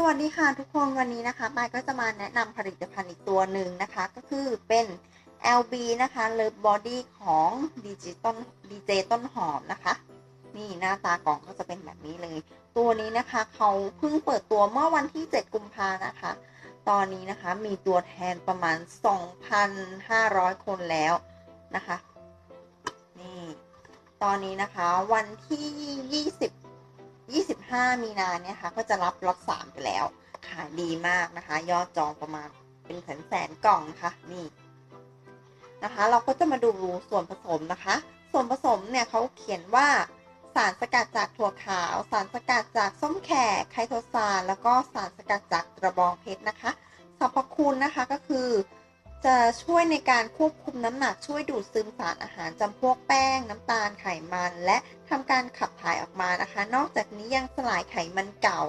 สวัสดีค่ะทุกคนวันนี้นะคะปายก็จะมาแนะนำผลิตภัณฑ์อีกตัวหนึ่งนะคะ ก็คือเป็น LB นะคะ Love Body ของดีจิตอลดีเจต้นหอมนะคะ นี่หน้าตากล่องก็จะเป็นแบบนี้เลย ตัวนี้นะคะเขาเพิ่งเปิดตัวเมื่อวันที่ 7 กุมภานะคะ ตอนนี้นะคะมีตัวแทนประมาณ 2,500 คนแล้วนะคะ นี่ ตอนนี้นะคะวันที่ 20 5 มีนาเนี่ยค่ะก็จะรับล็อต3ไปแล้วขายดีมากนะคะ ยอดจองประมาณเป็นแสนแสนกล่องนะคะนี่นะคะ เราก็จะมาดูส่วนผสมนะคะ ส่วนผสมเนี่ยเขาเขียนว่าสารสกัดจากถั่วขาว สารสกัดจากส้มแขกไคโตซานแล้วก็สารสกัดจากกระบองเพชรนะคะสรรพคุณนะคะก็คือ จะช่วยในการควบคุมน้ำหนักช่วยดูดซึมสารอาหารจำพวกแป้ง น้ำตาลไขมัน และทำการขับถ่ายออกมานะคะ นอกจากนี้ยังสลายไขมันเก่า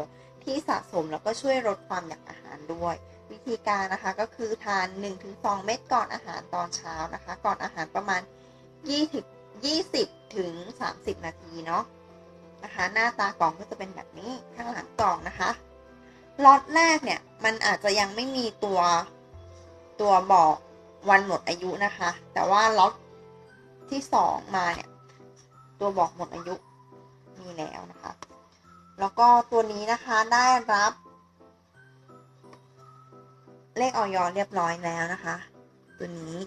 ที่สะสมแล้วก็ช่วยลดความอยากอาหารด้วย วิธีการนะคะก็คือทาน 1-2 เม็ดก่อนอาหารตอนเช้านะคะ ก่อนอาหารประมาณ 20 20ถึง30 นาทีเนาะนะคะ หน้าตากล่องก็จะเป็นแบบนี้ข้างหลังกล่องนะคะล็อตแรกเนี่ยมันอาจจะยังไม่มีตัว ตัวบอกวันหมดอายุนะคะ แต่ว่าล็อตที่สองมาเนี่ย ตัวบอกหมดอายุมีแล้วนะคะ แล้วก็ตัวนี้นะคะได้รับ เลขออยเรียบร้อยแล้วนะคะ ตัวนี้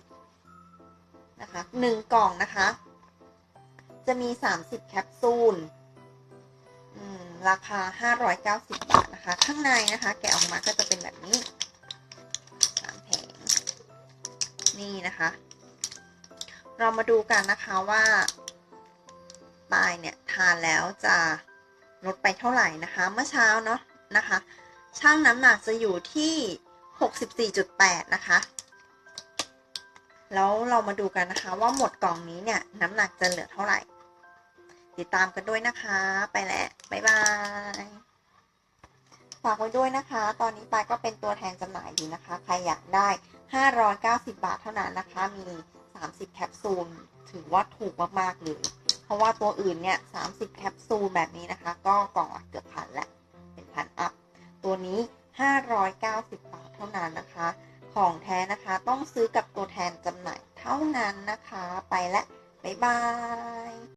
นะคะหนึ่งกล่องนะคะ จะมี 30 แคปซูลราคา 590 บาทนะคะ ข้างในนะคะ แกะออกมาก็จะเป็นแบบนี้ นี่นะคะ เรามาดูกันนะคะว่าปลายเนี่ยทานแล้วจะลดไปเท่าไหร่นะคะ เมื่อเช้าเนาะนะคะ ช่างน้ำหนักจะอยู่ที่ 64.8 นะคะ แล้วเรามาดูกันนะคะว่าหมดกล่องนี้เนี่ยน้ำหนักจะเหลือเท่าไหร่ ติดตามกันด้วยนะคะ ไปแล้วบ๊ายบายฝากไว้ด้วยนะคะ ตอนนี้ปายก็เป็นตัวแทนจำหน่ายอยู่นะคะ ใครอยากได้ 590 บาทเท่านั้นนะคะ มี 30 แคปซูล ถือว่าถูกมากๆเลย เพราะว่าตัวอื่นเนี่ย 30 แคปซูลแบบนี้นะคะ ก็กล่องเกือบพันแหละ เป็นพันอัพ ตัวนี้ 590 บาทเท่านั้นนะคะ ของแท้นะคะต้องซื้อกับตัวแทนจำหน่ายเท่านั้นนะคะ ไปและบ๊ายบาย